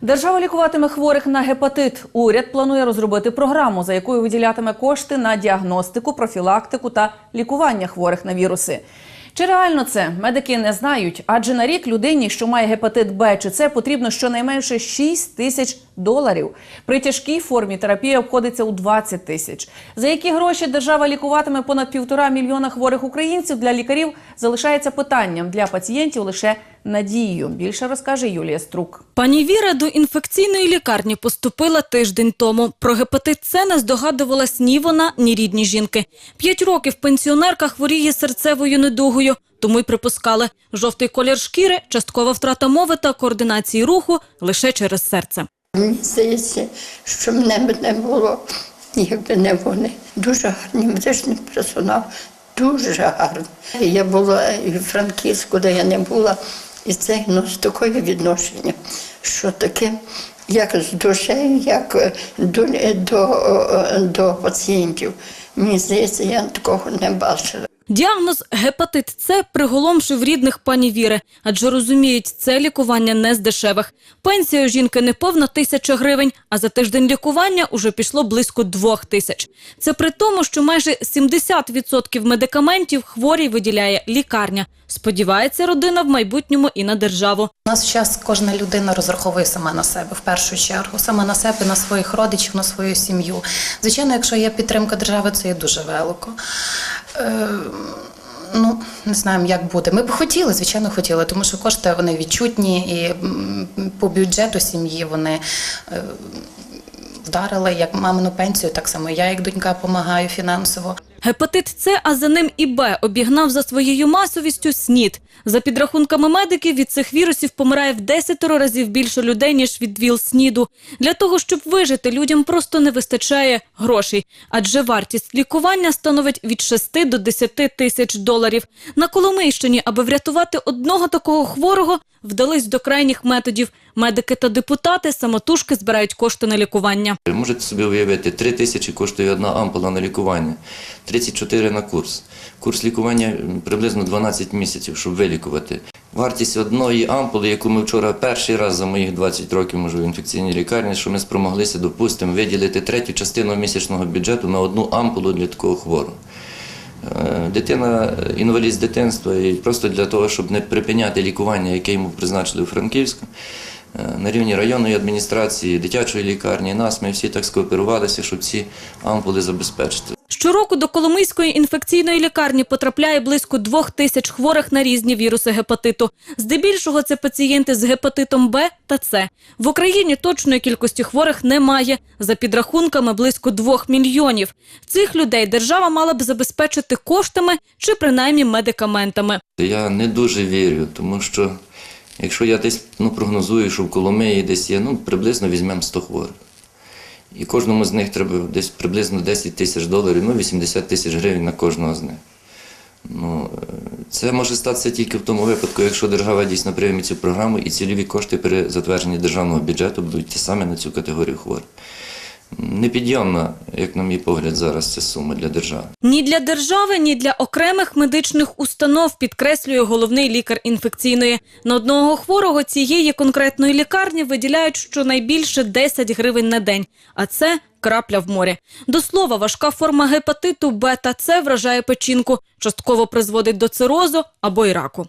Держава лікуватиме хворих на гепатит. Уряд планує розробити програму, за якою виділятиме кошти на діагностику, профілактику та лікування хворих на віруси. Чи реально це медики не знають, адже на рік людині, що має гепатит Б чи С, потрібно щонайменше 6 тисяч доларів. При тяжкій формі терапія обходиться у 20 тисяч. За які гроші держава лікуватиме понад півтора мільйона хворих українців для лікарів залишається питанням для пацієнтів лише надією. Більше розкаже Юлія Струк. Пані Віра до інфекційної лікарні поступила тиждень тому. Про гепатит С не здогадувалась ні вона, ні рідні жінки. П'ять років пенсіонерка хворіє серцевою недугою, тому й припускали. Жовтий колір шкіри, часткова втрата мови та координації руху лише через серце. Мені здається, що мене б не було, якби не вони. Дуже гарний медичний персонал, дуже гарний. Я була і в Франківську, де я не була, і це ну, з такою відношенням, що таке, як з душею, як до, до, до пацієнтів. Мені здається, я такого не бачила. Діагноз гепатит С приголомшив рідних пані Віри, адже розуміють, це лікування не з дешевих. Пенсія у жінки не повна тисяча гривень, а за тиждень лікування уже пішло близько двох тисяч. Це при тому, що майже 70% медикаментів хворій виділяє лікарня. Сподівається родина в майбутньому і на державу. У нас час кожна людина розраховує сама на себе в першу чергу, саме на себе, на своїх родичів, на свою сім'ю. Звичайно, якщо є підтримка держави, це є дуже велико. Е, ну, не знаємо, як буде. Ми б хотіли, звичайно, хотіли, тому що кошти вони відчутні і по бюджету сім'ї вони. е, Вдарили як мамину пенсію, так само я, як донька, допомагаю фінансово. Гепатит С, а за ним і Б обігнав за своєю масовістю СНІД. За підрахунками медиків, від цих вірусів помирає в 10 разів більше людей, ніж від ВІЛ СНІДу. Для того, щоб вижити, людям просто не вистачає грошей. Адже вартість лікування становить від 6 до 10 тисяч доларів. На Коломийщині, аби врятувати одного такого хворого, вдались до крайніх методів. Медики та депутати самотужки збирають кошти на лікування. Можете собі уявити, 3 тисячі коштує одна ампула на лікування, 34 на курс. Курс лікування приблизно 12 місяців, щоб вилікувати. Вартість одної ампули, яку ми вчора перший раз за моїх 20 років можу в інфекційній лікарні, що ми спромоглися, допустимо, виділити третю частину місячного бюджету на одну ампулу для такого хворого. Е, Дитина е, інвалід з дитинства, і просто для того, щоб не припиняти лікування, яке йому призначили у Франківську, е, на рівні районної адміністрації, дитячої лікарні, нас ми всі так скооперувалися, щоб ці ампули забезпечити. Щороку до Коломийської інфекційної лікарні потрапляє близько двох тисяч хворих на різні віруси гепатиту. Здебільшого це пацієнти з гепатитом Б та С. В Україні точної кількості хворих немає. За підрахунками близько двох мільйонів. Цих людей держава мала б забезпечити коштами чи принаймні медикаментами. Я не дуже вірю, тому що якщо я десь ну, прогнозую, що в Коломиї десь є, ну приблизно візьмемо 100 хворих. І кожному з них треба десь приблизно 10 тисяч доларів, ну 80 тисяч гривень на кожного з них. Ну, е, це може статися тільки в тому випадку, якщо держава дійсно прийме цю програму і цільові кошти при затвердженні державного бюджету будуть ті самі на цю категорію хворих. Непідйомна, як на мій погляд, зараз ця сума для держави. Ні для держави, ні для окремих медичних установ, підкреслює головний лікар інфекційної. На одного хворого цієї конкретної лікарні виділяють щонайбільше 10 гривень на день. А це крапля в морі. До слова, важка форма гепатиту Б та С вражає печінку, частково призводить до цирозу або й раку.